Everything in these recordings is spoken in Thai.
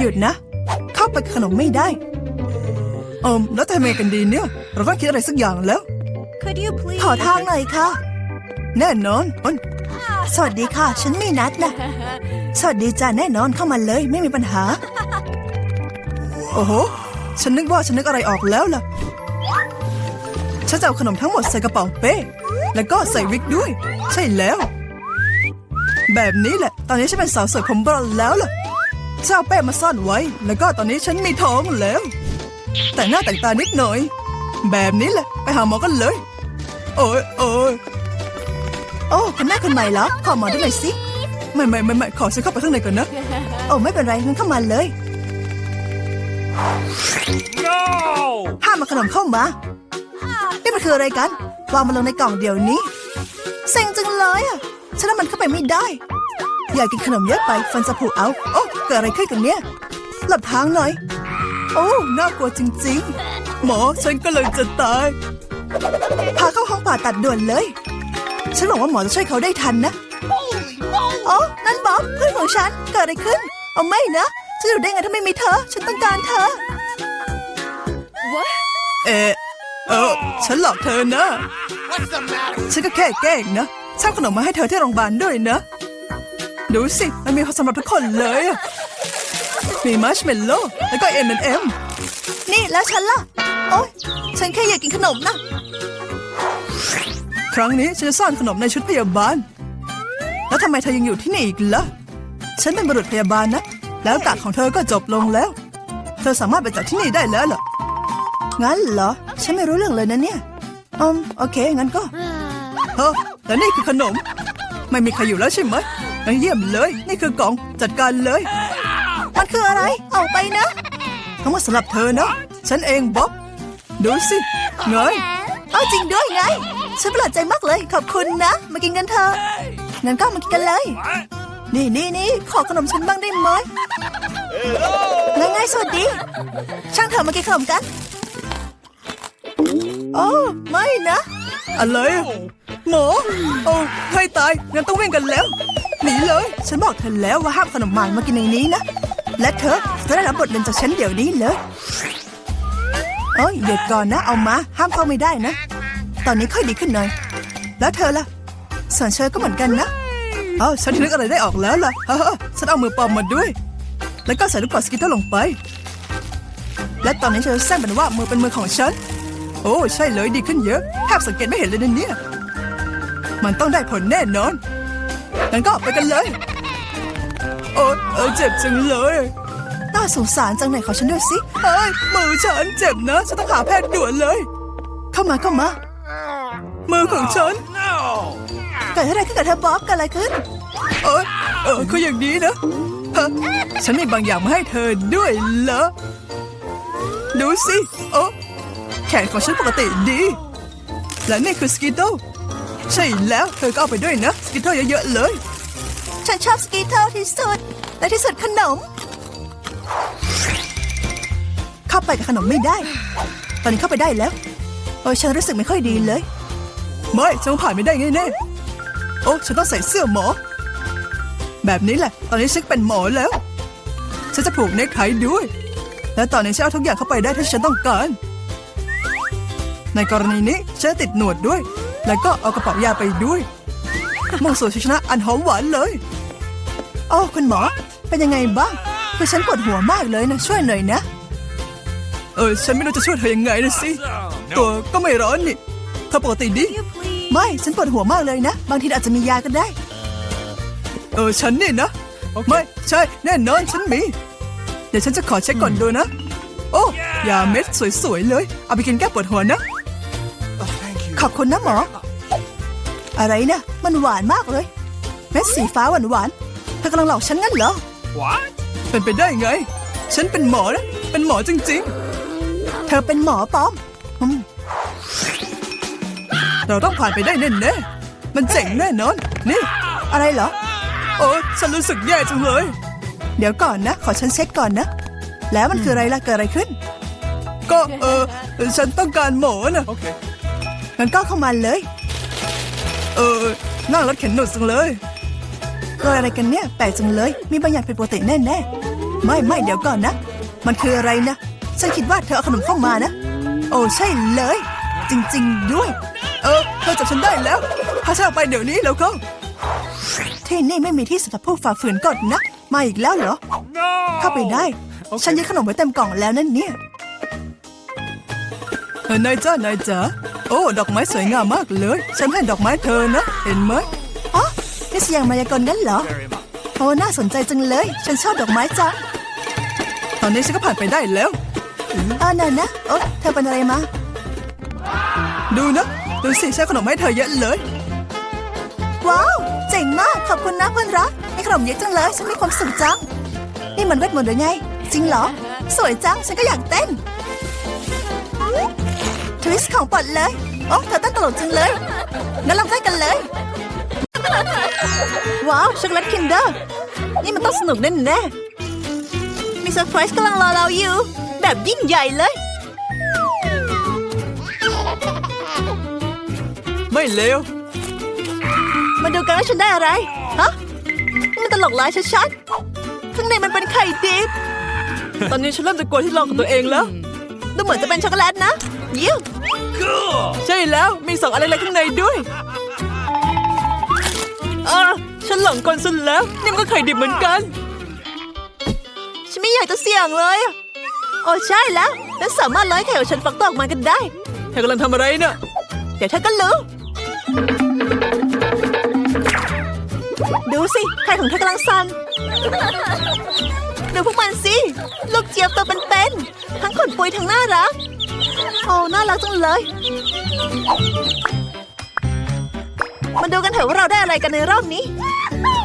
หยุดนะ เข้าไปกับขนมไม่ได้ เอิมแล้วทำไงกันดีเนี่ย เราต้องคิดอะไรสักอย่างแล้ว Could you please? ขอทางหน่อยค่ะ แน่นอนอ้นสวัสดีค่ะ ฉันมีนัดนะ สวัสดีจ้าแน่นอนเข้ามาเลยไม่มีปัญหา โอ้โห ฉันนึกว่าฉันนึกอะไรออกแล้วล่ะ ฉันจะเอาขนมทั้งหมดใส่กระเป๋าเป้ แล้วก็ใส่วิกด้วย ใช่แล้ว แบบนี้แหละ ตอนนี้ฉันเป็นสาวสวยผมบลอนด์แล้วล่ะจะ เอาเป้มาซ่อนไว้ แล้วก็ตอนนี้ฉันมีท้องแล้ว แต่งหน้าแต่งตานิดหน่อย แบบนี้แหละ ไปหาหมอกันเลย โอ้ยโอ้ยโอ้คุณแม่คนใหม่เหรอขอหมอด้วยหน่อยสิไม่ไม่ไม่ไม่ขอฉันเข้าไปข้างในก่อนนะโอ้ไม่เป็นไรงั้นเข้ามาเลย No! ห้ามมาขนมเข้ามานี่มันคืออะไรกันวางมันลงในกล่องเดี๋ยวนี้เซ็งจังเลยอะฉันว่ามันเข้าไปไม่ได้ อยากกินขนมเยอะไปฟันจะผุเอาโอ้ เกิดอะไรขึ้นกันเนี่ยหลับทางหน่อย โอ้ น่ากลัวจริง ๆ หมอฉันก็เลยจะตาย พาเข้าห้องผ่าตัดด่วนเลย ฉันหวังว่าหมอจะช่วยเขาได้ทันนะโอ้นั่นบ๊อบเพื่อนของฉันเกิดอะไรขึ้น เอาไม่นะ ฉันอยู่ได้ไงถ้าไม่มีเธอ ฉันต้องการเธอ What? เออเออฉันหลอกเธอนะ What's the matter? ฉันก็แค่แกล้งนะช่างขนมมาให้เธอที่โรงพยาบาลด้วยนะ ดูสิ มันมีสำหรับทุกคนเลยอะ มีมัชเมลโล่แล้วก็เอ็มเอ็มนี่แล้วฉันล่ะ โอ๊ย ฉันแค่อยากกินขนมนะ ครั้งนี้ฉันจะซ่อนขนมในชุดพยาบาล แล้วทำไมเธอยังอยู่ที่นี่อีกล่ะ ฉันเป็นบุรุษพยาบาลนะ แล้วกะของเธอก็จบลงแล้ว เธอสามารถไปจากที่นี่ได้แล้วเหรอ งั้นเหรอ ฉันไม่รู้เรื่องเลยนะเนี่ยอืมโอเค งั้นก็เฮ้อแต่นี่คือขนม ไม่มีใครอยู่แล้วใช่ไหมงั้นเยี่ยมเลย นี่คือกล่อง จัดการเลย มันคืออะไร เอาไปนะ ทั้งหมดสำหรับเธอนะ ฉันเองบ๊อบ ดูสิไงยเอาจริงด้วยไง ฉันประหลาดใจมากเลย ขอบคุณนะ มากินกันเถอะงั้นก็มากินกันเลย นี่นี่นี่ขอขนมฉันบ้างได้ไหมไงไงสวัสดี ช่างเถอะมากินขนมกัน โอ้ไม่นะ อะไรหมอโอ้ให้ตายงั้นต้องวิ่งกันแล้วหนีเลย ฉันบอกเธอแล้วว่าห้ามขนมหมานมากินในนี้นะ และเธอจะได้รับบทเรียนจากฉันเดี๋ยวนี้เลยเอ้ยเดี๋ยวก่อนนะเอามา ห้ามเข้าไม่ได้นะ ตอนนี้ค่อยดีขึ้นหน่อย แล้วเธอล่ะส่วนเชอก็เหมือนกันนะเอ้าฉันนึกอะไรได้ออกแล้วล่ะเฮ้อฉันเอามือปอมมาด้วย แล้วก็ใส่ลูกกอสกิตเตอร์ลงไป และตอนนี้เธอแซงเป็นว่ามือเป็นมือของฉัน โอ้ใช่เลยดีขึ้นเยอะแทบสังเกตไม่เห็นเลยนะเนี่ย มันต้องได้ผลแน่นอนงั้นก็ไปกันเลย โอ้เออเจ็บจังเลย น่าสงสารจังไหนขอฉันด้วยสิ เฮ้ย มือฉันเจ็บนะ ฉันต้องหาแพทย์ด่วนเลย เข้ามาเข้ามา มือของฉัน No! เกิดอะไรขึ้นกับเธอบ๊อบเกันอะไรขึ้น เออเออคืออย่างนี้นะฮะฉันมีบางอย่างมาให้เธอด้วยเหรอ ดูสิโอ้แขนของฉันปกติดี และนี่คือสกิตเตลใช่แล้ว เธอก็เอาไปด้วยนะ สกิตเตลเยอะๆเลย ฉันชอบสกิตเตลที่สุด และที่สุดขนม เข้าไปกับขนมไม่ได้ ตอนนี้เข้าไปได้แล้ว โอ้ยฉันรู้สึกไม่ค่อยดีเลย ไม่ฉันผ่านไม่ได้ไงแน่โอ้ฉันต้องใส่เสื้อหมอ แบบนี้แหละ ตอนนี้ฉันเป็นหมอแล้ว ฉันจะผูกเนคไทด้วย และตอนนี้ฉันเอาทุกอย่างเข้าไปได้ที่ฉันต้องการ ในกรณีนี้ฉันจะติดหนวดด้วย แล้วก็เอากระเป๋ายาไปด้วยมุ่งสู่ชัยชนะอันหอมหวานเลย โอ้คุณหมอ เป็นยังไงบ้างคือฉันปวดหัวมากเลยนะช่วยหน่อยนะ เออฉันไม่รู้จะช่วยเธอยังไงนะสิ ตัวก็ไม่ร้อนนี่เธอปกติดี You please? ไม่ฉันปวดหัวมากเลยนะ บางทีอาจจะมียาก็ได้ เออฉันนี่นะ ไม่ใช่แน่นอนฉันมี เดี๋ยวฉันจะขอเช็คก่อนดูนะ โอ้ยาเม็ดสวยๆเลย เอาไปกินแก้ปวดหัวนะ Oh, thank you. ขอบคุณนะหมอ อะไรนะ มันหวานมากเลย เม็ดสีฟ้าหวานๆเธอกำลังหลอกฉันงั้นเหรอ What? เป็นไปได้ไง ฉันเป็นหมอนะ เป็นหมอจริงๆ เธอเป็นหมอปลอมอืมเราต้องผ่านไปได้แน่ๆมันเจ๋งแน่นอน นี่ อะไรเหรอ โอ้ฉันรู้สึกแย่จังเลย เดี๋ยวก่อนนะ ขอฉันเช็คก่อนนะ แล้วมันคืออะไรล่ะ เกิดอะไรขึ้น ก็เออฉันต้องการหมอนะ Okay. งั้นก็เข้ามาเลย เออนั่งรถเข็นหนุดจังเลย เกิดอะไรกันเนี่ยแปลกจังเลย มีบางอย่างผิดปกติแน่ไม่ไม่เดี๋ยวก่อนนะ มันคืออะไรนะ ฉันคิดว่าเธอเอาขนมเข้ามานะ โอ้ใช่เลย จริงๆด้วย เออเธอจับฉันได้แล้วพาฉันออกไปเดี๋ยวนี้แล้วก็ที่นี่ไม่มีที่สำหรับผู้ฝ่าฝืนกฎนะ มาอีกแล้วเหรอ No! เข้าไปได้ ฉันยัดขนมไว้เต็มกล่องแล้วนั่นเนี่ยเออนายจ้านายจ๋าโอ้ ดอกไม้สวยงามมากเลย ฉันให้ดอกไม้เธอนะ เห็นไหม อ๋อนี่เสียงมายากลงั้นเหรอ Very much. โอ้น่าสนใจจังเลย ฉันชอบดอกไม้จัง ตอนนี้ฉันก็ผ่านไปได้แล้วอ่านั่นนะโอ้เธอเป็นอะไรมา ดูนะ ดูสิใช้ขนมให้เธอเยอะเลย ว้าว เจ๋งมาก ขอบคุณนะเพื่อนรักให้ขนมเยอะจังเลย ฉันมีความสุขจัง นี่มันเวทมนต์หรือไง จริงเหรอ สวยจัง ฉันก็อยากเต้น ทวิสต์ของปลดเลย โอ้เธอเต้นตลกจังเลย งั้นลองเต้นกันเลย ว้าวช็อกโกแลตคินเดอร์นี่มันต้องสนุกแน่แน่ๆมีเซอร์ไพรส์กำลังรอเราอยู่ แบบยิ่งใหญ่เลย ไม่เลวมาดูกันว่าฉันได้อะไร ฮะ นี่มันตลกร้ายชัดๆข้างในมันเป็นไข่ดิบ ตอนนี้ฉันเริ่มจะกลัวที่ลองของตัวเองแล้ว ดูเหมือนจะเป็นช็อกโกแลตนะเยี่ยม Cool! ใช่แล้วมีสองอะไรเล็กข้างในด้วย เออฉันหลงกลซะแล้วนี่มันก็ไข่ดิบเหมือนกัน ฉันไม่อยากจะเสี่ยงเลยอะโอ้ใช่แล้วฉันสามารถร้อยไข่ของฉันฟักตออกมากันได้เธอกำลังทำอะไรเนะ่ะเดี๋ยวเธอก็รู้ ดูสิไข่ของเธอกำลังสั่นดูพวกมันสิลูกเจี๊ยบตัวเป็นๆทั้งขนปุยทั้งน่ารักโอ้น่ารักจังเลย มาดูกันเถอะว่าเราได้อะไรกันในรอบนี้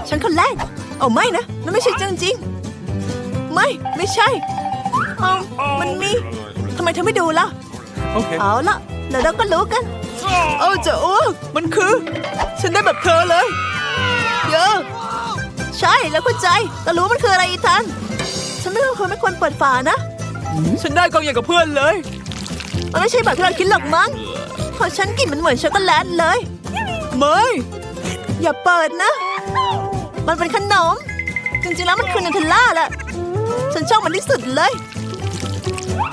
ฉันคนแรกโอ้ไม่นะนั่นไม่ใช่จริงจริงๆไม่ไม่ใช่เอามันมีทำไมเธอไม่ดูล่ะ Okay. เอาละเดี๋ยวเราก็รู้กันเอาจะอ้วกมันคือ ฉันได้แบบเธอเลยเยอะใช่แล้วเข้าใจแต่รู้มันคืออะไรอีทันฉันไม่ควรไม่ควรเปิดฝานะฉันได้กองอย่างกับเพื่อนเลย มันไม่ใช่แบบที่เราคิดหรอกมั้งของฉันกลิ่นมันเหมือนช็อกโกแลตเลย ไม่ อย่าเปิดนะ มันเป็นขนม จริงๆแล้วมันคือนูเทลล่าแหละ ฉันชอบมันที่สุดเลย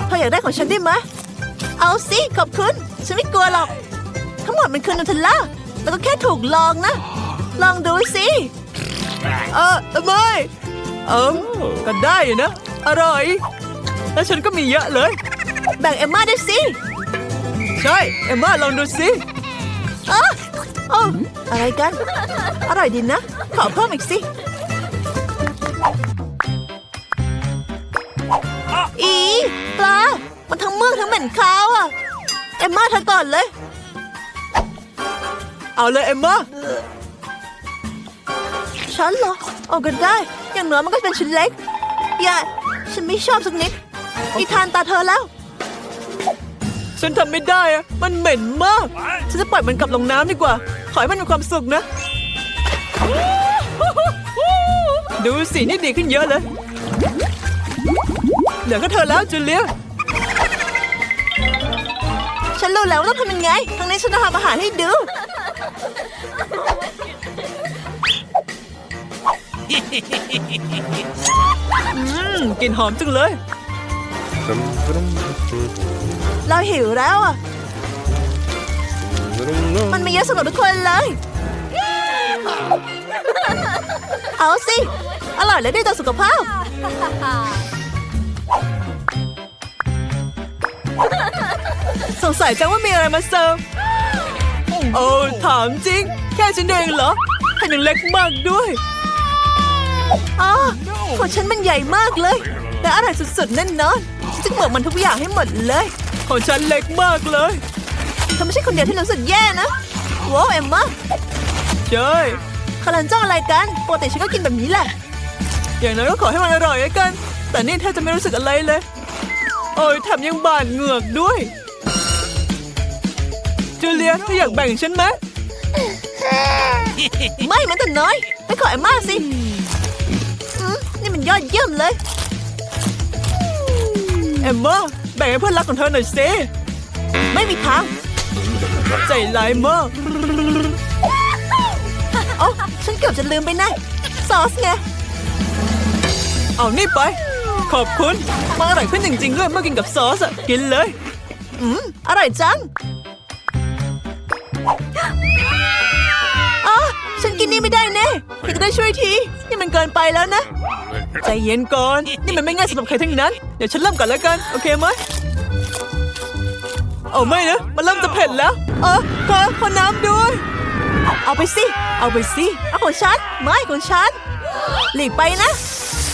เธออยากได้ของฉันได้ไหมเอาสิ ขอบคุณ ฉันไม่กลัวหรอก ทั้งหมดมันคือนูเทลล่า แล้วก็แค่ถูกลองนะ ลองดูสิ เออไม่ เออก็ได้นะ อร่อย แล้วฉันก็มีเยอะเลย แบ่งเอมม่าด้วยสิ ใช่ เอมมาลองดูสิอ๋อ โอ้อะไรกัน อร่อยดีนะ ขอเพิ่มอีกสิ อีปลา มันทั้งเมือกทั้งเหม็นคาวอะ เอมมาเธอก่อนเลย เอาเลยเอมมาฉันเหรอเอาก็ได้ อย่างน้อยมันก็เป็นชิ้นเล็ก อย่า ฉันไม่ชอบสักนิดอีทานตาเธอแล้ว ฉันทำไม่ได้อะมันเหม็นมาก ฉันจะปล่อยมันกลับลงน้ำดีกว่า ขอให้มันมีความสุขนะ ดูสินี่ดีขึ้นเยอะเลย เหลือก็เธอแล้วจูเลียฉันรู้แล้วว่าต้องทำยังไง ครั้งนี้ฉันจะทำอาหารให้ดู อืมกลิ่นหอมจังเลย เราหิวแล้วอะ มันมีเยอะสำหรับทุกคนเลย เอาสิ อร่อยและดีต่อสุขภาพ สงสัยจังว่ามีอะไรมาเสิร์ฟโอ้ถามจริง แค่ฉันเองเหรอแค่ยังเล็กมากด้วยอ๋อของฉันมันใหญ่มากเลย แต่อร่อยสุดๆแน่นอนฉันจะเปิดมันทุกอย่างให้หมดเลย ของฉันเล็กมากเลยเธอไม่ใช่คนเดียวที่รู้สึกแย่นะว้าวเอ็มมาใช่คารันจ้องอะไรกันปกติฉันก็กินแบบนี้แหละ อย่างน้อยก็ขอให้มันอร่อยแล้วกัน แต่นี่แทบจะไม่รู้สึกอะไรเลย โอ้ยแถมยังบาดเหงือกด้วย จูเลียเธออยากแบ่งฉันไหมไม่แม้แต่น้อยไม่ขอเอมม่าสิอืมนี่มันยอดเยี่ยมเลย เอมม่าแบ่งให้เพื่อนรักของเธอหน่อยสิไม่มีทาง ใจร้ายมากโอ้ฉันเกือบจะลืมไปนะซอสไง เอานี่ไป ขอบคุณมันอร่อยขึ้นจริงๆด้วยเมื่อกินกับซอสอะกินเลย อืม อร่อยจังอ๋อฉันกินนี่ไม่ได้แน่พี่จะได้ช่วยที นี่มันเกินไปแล้วนะ ใจเย็นก่อน นี่มันไม่ง่ายสำหรับใครทั้งนั้นเดี๋ยวฉันเริ่มก่อนแล้วกัน โอเคไหมเอาไม่นะ มันเริ่มจะเผ็ดแล้ว เออขอขอน้ำด้วย เอาไปสิ เอาไปสิ เอาของฉัน ไม่ของฉัน หลีกไปนะ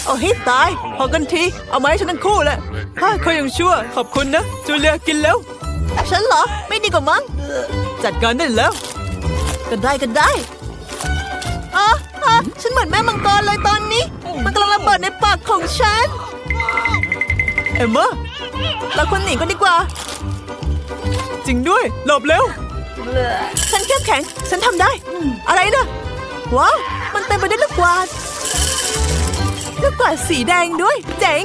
เอาให้ตาย พอกันที เอาไม้ฉันทั้งคู่แหละฮ่าเขายังชั่ว ขอบคุณนะ จูเลียกินแล้ว ฉันเหรอ ไม่ดีกว่ามั้ง จัดการได้แล้ว ก็ได้ก็ได้อ๋ออ๋อฉันเหมือนแม่มังกรเลยตอนนี้ มันกำลังระเบิดในปากของฉัน เอ็มเมอร์เราควรหนีกันดีกว่า จริงด้วย หลบเร็ว ฉันเข้มแข็ง ฉันทำได้ อะไรนะว้าวมันเต็มไปด้วยลูกกวาดลูกกวาดสีแดงด้วย เจ๋ง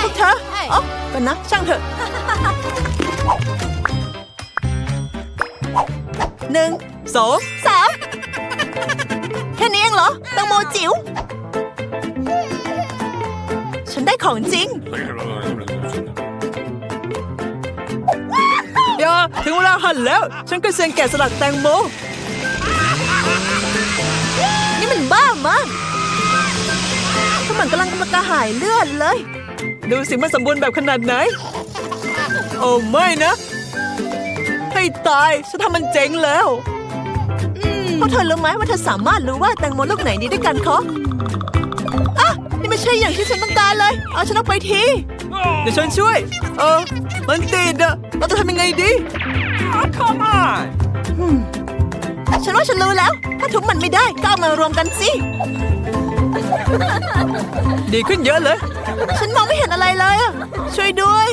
พวกเธอเอ๋อกันนะ ช่างเถอะหนึ่งสองสามแค่นี้เองเหรอแตังโมจิ๋วฉัน ได้ของจริงอย่าถึงเวลาหั่นแล้ว ฉันก็เซียนแกะสลักแตงโม นี่มันบ้ามากถ้ามันกำลังกำลังกระหายเลือดเลย ดูสิมันสมบูรณ์แบบขนาดไหน โอ้ไม่นะ ให้ตาย ฉันทำมันเจ๊งแล้วพวกเธอรู้ไหมว่าเธอสามารถรู้ว่าแตงโมลูกไหนดีด้วยกันคะอะ นี่ไม่ใช่อย่างที่ฉันต้องการเลย เอาฉันออกไปที เดี๋ยวฉันช่วย เออ มันติดอะเราจะทำยังไงดี come on ฉันว่าฉันรู้แล้ว ถ้าทุบมันไม่ได้ก็เอามารวมกันสิ ดีขึ้นเยอะเลย ฉันมองไม่เห็นอะไรเลยอะช่วยด้วย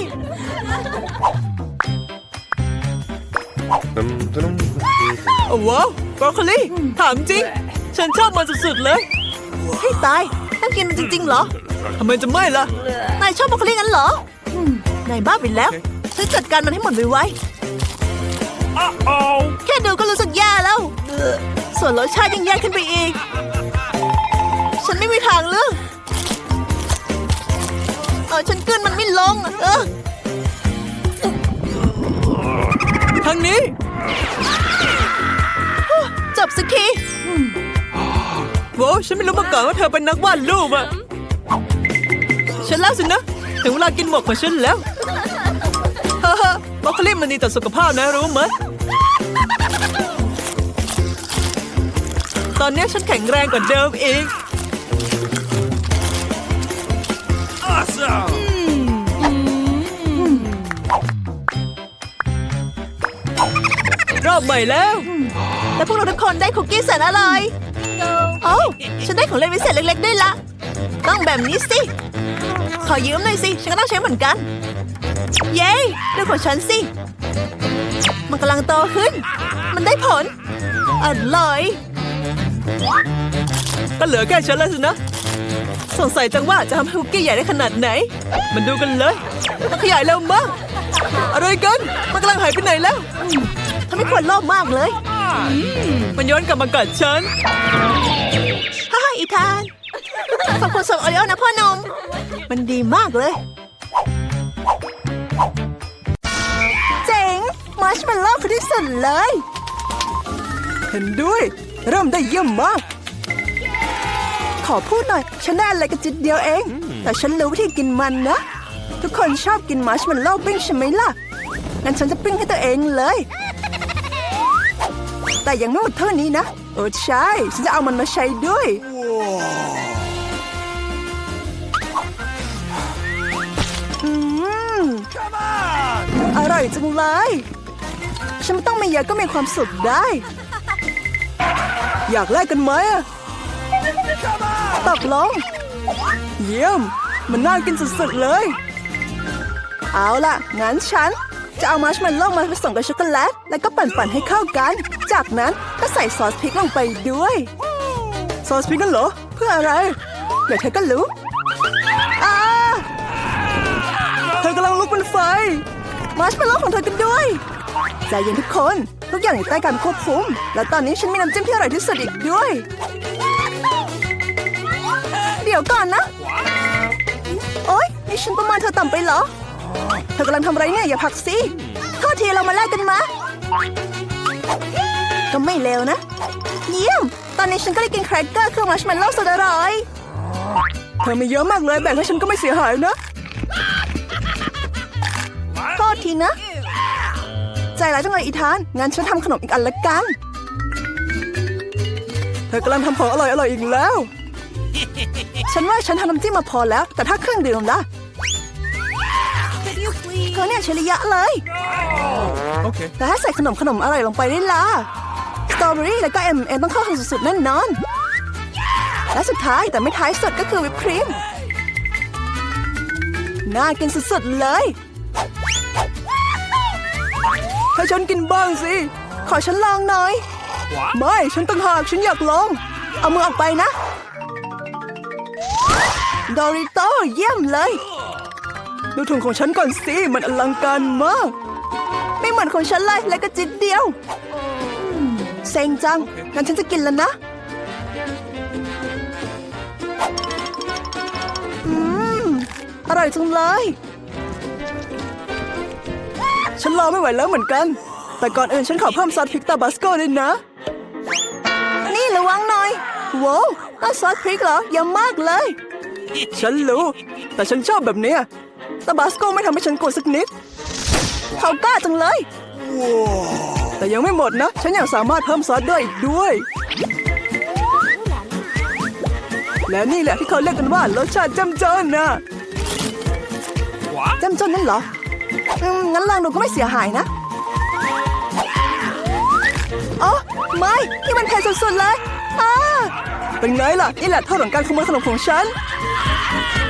โอ้ว้าวบรอกโคลีถามจริง ฉันชอบมันสุดๆเลย ให้ตาย ต้องกินมันจริงๆเหรอทำไมจะไม่ล่ะ นายชอบบรอกโคลีงั้นเหรออืมนายบ้าไปแล้วฉันจัดการมันให้หมดไวๆแค่ดูก็รู้สึกแย่แล้ว ส่วนรสชาติยิ่งแย่ขึ้นไปอีก ฉันไม่มีทางเลือกเออฉันกลืนมันไม่ลงอะเออทางนี้ จบสักที ว้าวฉันไม่รู้มาก่อนว่าเธอเป็นนักวาดรูปอะฉันแล้วสินะ ถึงเวลากินหมกของฉันแล้วฮ่าฮ่าบรอกโคลีมันดีต่อสุขภาพนะรู้ไหมตอนนี้ฉันแข็งแรงกว่าเดิมอีก Awesome! รอบใหม่แล้วและพวกเราทุกคนได้คุกกี้แสนอร่อย โอ้าฉันได้ของเล่นพิเศษเล็กๆด้วยละ ต้องแบบนี้สิ ขอยืมหน่อยสิ ฉันก็ต้องใช้เหมือนกัน เย้ดูของฉันสิ มันกำลังโตขึ้น มันได้ผลอร่อยก็เหลือแค่ฉันแล้วสินะ สงสัยจังว่าจะทำให้คุกกี้ใหญ่ได้ขนาดไหน มันดูกันเลยมันขยายเร็วมากอะไรกัน มันกำลังหายไปไหนแล้วทำให้ควรโลภมากเลย มันย้อนกลับมากัดฉันฮ่าฮ่าอีธานขอบคุณส่งโอริโอนะพ่อหนม มันดีมากเลย เจ๋งมาร์ชเมลโล่คือที่สุดเลย เห็นด้วย เริ่มได้เยี่ยมมาก ขอพูดหน่อย ฉันได้อะไรกันจิตเดียวเอง แต่ฉันรู้วิธีกินมันนะ ทุกคนชอบกินมาร์ชเมลโล่ปิ้งใช่ไหมล่ะงั้นฉันจะปิ้งให้ตัวเองเลย แต่ยังไม่หมดเท่านี้นะ โอ้ใช่ ฉันจะเอามันมาใช้ด้วย อืม Come on! อร่อยจังเลย ฉันไม่ต้องมีเยอะก็มีความสุขได้ อยากแลกกันไหมอะตกลง เยี่ยม มันน่ากินสุดๆเลย เอาล่ะ งั้นฉัน จะเอามาร์ชเมลโล่มาผสมกับช็อกโกแลต แล้วก็ปั่นๆให้เข้ากัน จากนั้นก็ใส่ซอสพริกลงไปด้วย ซอสพริกกันเหรอ เพื่ออะไร เดี๋ยวเธอก็รู้อาเธอกำลังลุกเป็นไฟมาร์ชเมลโล่ของเธอกันด้วย ใจเย็นทุกคน ทุกอย่างอยู่ใต้การควบคุม และตอนนี้ฉันมีน้ำจิ้มที่อร่อยที่สุดอีกด้วย เดี๋ยวก่อนนะ โอ๊ยนี่ฉันประมาณเธอต่ำไปเหรอ เธอกำลังทำอะไรเนี่ยอย่าผลักสิโทษทีเรามาแลกกันมา ก็ไม่เลวนะ เยี่ยม ตอนนี้ฉันก็ได้กินแครกเกอร์เครื่องมัชเมลโล่สุดอร่อยเธอมีเยอะมากเลยแบ่งให้ฉันก็ไม่เสียหายนะโทษทีนะ ใจร้ายจังเลยอีธาน งั้นฉันทำขนมอีกอันละกัน เธอกำลังทำของอร่อยอร่อยอีกแล้ว ฉันว่าฉันทำน้ำจิ้มมาพอแล้ว แต่ถ้าเครื่องดื่มล่ะ Could you please? เธอเนี่ยเฉลียะเลย Okay. แต่ถ้าใส่ขนมขนมอร่อยลงไปได้ล่ะสตรอเบอรี่แล้วก็เอ็มเอ็ต้องเข้าถึงสุดๆแน่นอน และสุดท้ายแต่ไม่ท้ายสุดก็คือวิปครีมน่ากินสุดๆเลยให้ฉันกินบ้างสิ ขอฉันลองหน่อย ไม่ ฉันต่างหากฉันอยากลอง เอามือออกไปนะ ดอริโตเยี่ยมเลย ดูถุงของฉันก่อนสิ มันอลังการมาก ไม่เหมือนของฉันเลยและก็จิตเดียวเซ็งจัง งั้นฉันจะกินแล้วนะอืมอร่อยจังเลย ฉันรอไม่ไหวแล้วเหมือนกัน แต่ก่อนอื่นฉันขอเพิ่มซอสพริกตาบาสโก้เลยนะ นี่ระวังหน่อยว้าวนั่นซอสพริกเหรอเยอะมากเลย ฉันรู้ แต่ฉันชอบแบบเนี้ย ตาบาสโกไม่ทำให้ฉันโกรธสักนิด เขากล้าจังเลย แต่ยังไม่หมดนะ ฉันยังสามารถเพิ่มซอสได้อีกด้วย และนี่แหละที่เขาเรียกกันว่ารสชาติจำจนนะจำจนนั่นเหรองั้นลองดูก็ไม่เสียหายนะอ๋อไม่นี่มันแพงสุดๆเลยอ่าเป็นไงล่ะ นี่แหละโทษของการขโมยขนมของฉัน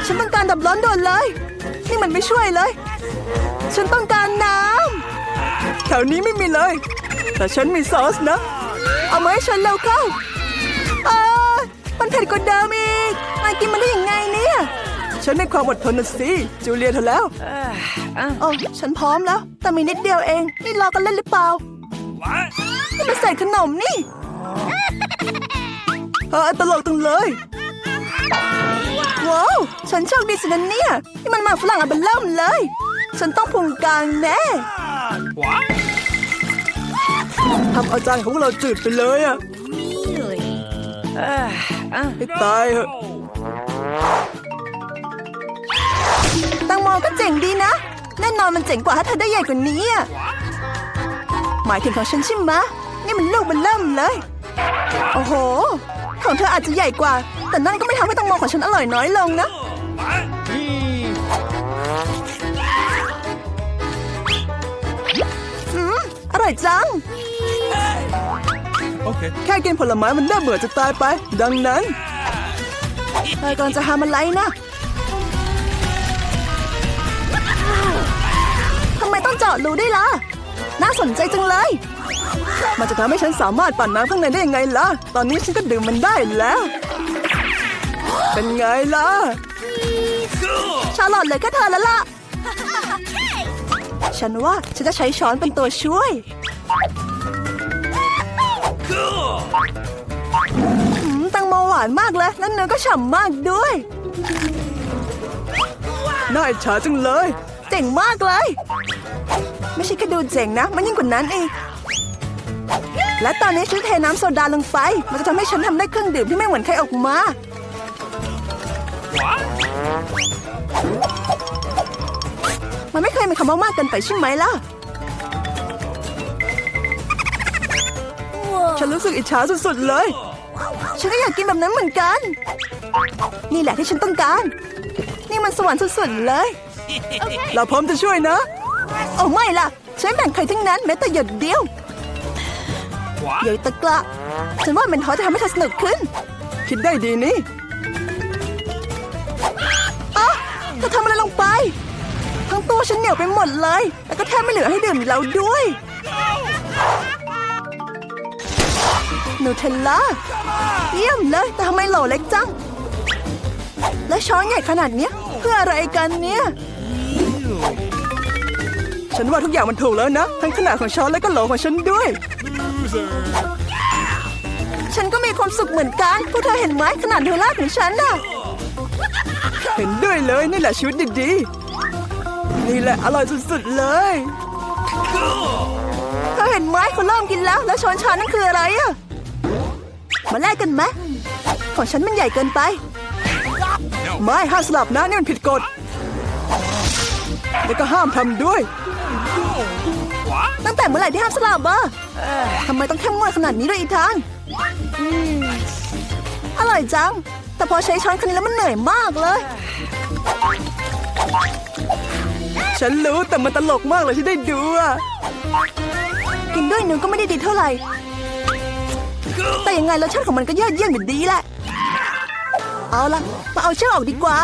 ฉันต้องการดับร้อนด่วนเลย มันไม่ช่วยเลย ฉันต้องการน้ำแถวนี้ไม่มีเลย แต่ฉันมีซอสนะ เอามาให้ฉันเร็วเข้าอ่ามันเผ็ดกว่าเดิมอีกนายกินมันได้ยังไงเนี่ย ฉันในความอดทนนะสิจูเลียเธอแล้วโอ้ฉันพร้อมแล้ว แต่มีนิดเดียวเอง นี่รอกันเล่นหรือเปล่า What? นี่มันใส่ขนมนี่เออตลกจังเลย ว้าว ฉันโชคดีสินะเนี่ยนี่มันหมากฝรั่งอันเบลเริ่มเลย ฉันต้องพุงกลางแน่ What? ทำเอาจานของพวกเราจืดไปเลยอะ Really? ให้ตายเหอะตังโมก็เจ๋งดีนะ แน่นอนมันเจ๋งกว่าถ้าเธอได้ใหญ่กว่านี้อะหมายถึงของฉันใช่ไหมะนี่มันลูกมันเริ่มเลย โอ้โห ของเธออาจจะใหญ่กว่า แต่นั่นก็ไม่ทำให้ตังโมของฉันอร่อยน้อยลงนะ อืม อร่อยจัง Okay. แค่กินผลไม้มันน่าเบื่อจะตายไป ดังนั้นเธอกำลังจะทำอะไรนะทำไมต้องเจาะรูด้วยล่ะ น่าสนใจจังเลย มันจะทำให้ฉันสามารถปั่นน้ำข้างในได้ยังไงล่ะ ตอนนี้ฉันก็ดื่มมันได้แล้ว เป็นไงล่ะชาลอตเหลยแค่เธอแล้วล่ะ ฉันว่าฉันจะใช้ช้อนเป็นตัวช่วย Cool. อืมแตังโมหวานมากเลยแล้วเนื้อก็ฉ่ำมากด้วยน่าอิจฉาจังเลย เจ๋งมากเลย ไม่ใช่แค่ดูเจ๋งนะ มันยิ่งกว่านั้นอีก และตอนนี้ฉันเทน้ำโซดาลงไป มันจะทำให้ฉันทำได้เครื่องดื่มที่ไม่เหมือนใครออกมา What? มันไม่เคยมีคำว่ามากเกินไปใช่ไหมล่ะ ฉันรู้สึกอิจฉาสุดๆเลย ฉันก็อยากกินแบบนั้นเหมือนกัน นี่แหละที่ฉันต้องการ นี่มันสวรรค์สุดๆเลย เราพร้อมจะช่วยนะโอ้ไม่ล่ะ ฉันไม่แบ่งใครทั้งนั้นแม้แต่หยดเดียว What? เยยตะกละ ฉันว่ามันทอจะทำให้เธอสนุกขึ้น คิดได้ดีนี่ ธอทำอะไรลงไป ทั้งตัวฉันเหนียวไปหมดเลย แล้วก็แทบไม่เหลือให้ดื่มแล้วด้วย นูเทลล่า เยี่ยมเลยแต่ทำไมโหลเล็กจัง และช้อนใหญ่ขนาดเนี้ย เพื่ออะไรกันเนี่ย ฉันว่าทุกอย่างมันถูกแล้วนะ ทั้งขนาดของช้อนและก็โหลของฉันด้วย ฉันก็มีความสุขเหมือนกันพวกเธอเห็นไหมขนาดเทลล่าของฉันน่ะ เห็นด้วยเลยนี่แหละชีวิตดีๆนี่แหละอร่อยสุดๆเลยเธอเห็นไหมเขาเริ่มกินแล้ว แล้วช้อนชานั่นคืออะไรอะมาแลกกันไหมของฉันมันใหญ่เกินไป ไม่ห้ามสลับนะนี่มันผิดกฎ แล้วก็ห้ามทำด้วย ตั้งแต่เมื่อไหร่ที่ห้ามสลับอะทำไมต้องเข้มงวดขนาดนี้ด้วยอีทางอร่อยจัง แต่พอใช้ช้อนคันนี้แล้วมันเหนื่อยมากเลย ฉันรู้แต่มันตลกมากเลยที่ได้ดูอะกินด้วยนิ้วก็ไม่ได้ดีเท่าไหร่ แต่ยังไงรสชาติของมันก็ยอดเยี่ยมอยู่ดีแหละ เอาละมาเอาเชือกออกดีกว่า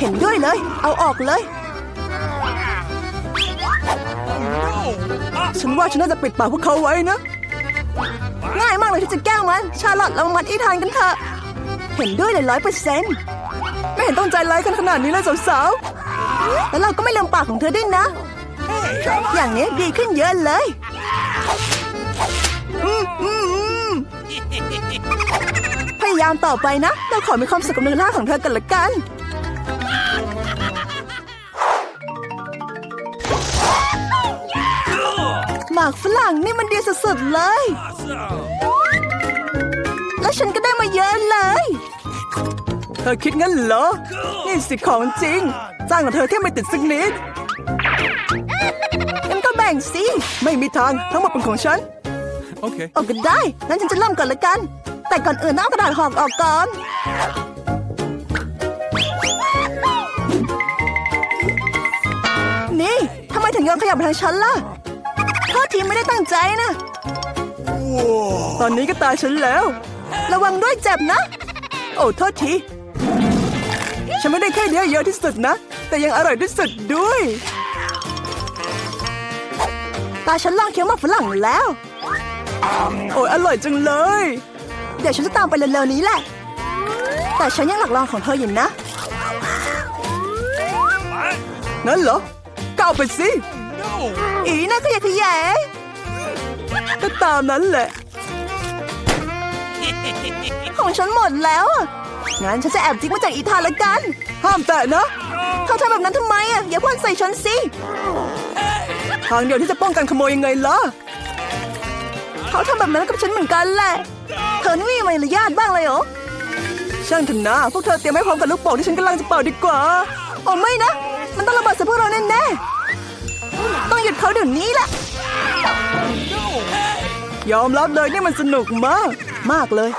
เห็นด้วยเลย เอาออกเลย ฉันว่าฉันน่าจะปิดปากพวกเขาไว้นะ ง่ายมากเลยที่จะแก้มัน ชาลอตเรามามัดอีทานกันเถอะเห็นด้วยเลยร้อยเปอร์เซ็นต์ไม่เห็นต้องใจร้ายกันขนาดนี้เลยสาวๆ แล้วเราก็ไม่ลืมปากของเธอด้วยนะ อย่างนี้ดีขึ้นเยอะเลยพยายามต่อไปนะ เราขอมีความสุขกับเนื้อร่าของเธอกันละกันากฝรั่งนี่มันดีสุดๆเลย Awesome. แล้วฉันก็ได้มาเยอะเลย เธอคิดงั้นเหรอ นี่สิของจริง จ้างกับเธอแค่ไม่ติดสักนิดงั้นก็แบ่งสิ ไม่มีทางทั้งหมดเป็นของฉัน Okay. ออกกันได้ งั้นฉันจะเริ่มก่อนละกัน แต่ก่อนอื่นต้องเอากระดาษห่อออกก่อน นี่ทำไมถึงโยนขยะมาทางฉันล่ะโทษทีไม่ได้ตั้งใจนะ ตอนนี้ก็ตายฉันแล้ว ระวังด้วยเจ็บนะ โอ้โทษที ฉันไม่ได้แค่เยอะเยอะที่สุดนะ แต่ยังอร่อยที่สุดด้วย ตาฉันลองเคี้ยวหมากฝรั่งแล้ว โอ้ยอร่อยจังเลย เดี๋ยวฉันจะตามไปเร็วๆนี้แหละ แต่ฉันยังหลักลองของเธออยู่นะ What? นั่นเหรอก้าวไปสิ No. อีน่าขยะแขยงก็ตามนั้นแหละ ของฉันหมดแล้วอะงั้นฉันจะแอบจิกมาจากอีธานละกัน ห้ามแตะนะเขาทำแบบนั้นทำไมอะ อย่าพ่นใส่ฉันสิ ทางเดียวที่จะป้องกันขโมยยังไงล่ะ เขาทำแบบนั้นกับฉันเหมือนกันแหละ เธอนี่ไม่มีมารยาทบ้างเลยเหรอ ช่างเถอะนะ พวกเธอเตรียมให้พร้อมกับลูกโป่งที่ฉันกำลังจะเป่าดีกว่า โอ้ไม่นะ มันต้องระเบิดใส่พวกเราแน่ๆ ต้องหยุดเขาเดี๋ยวนี้แหละ ยอมรับเลยนี่มันสนุกมาก มากเลย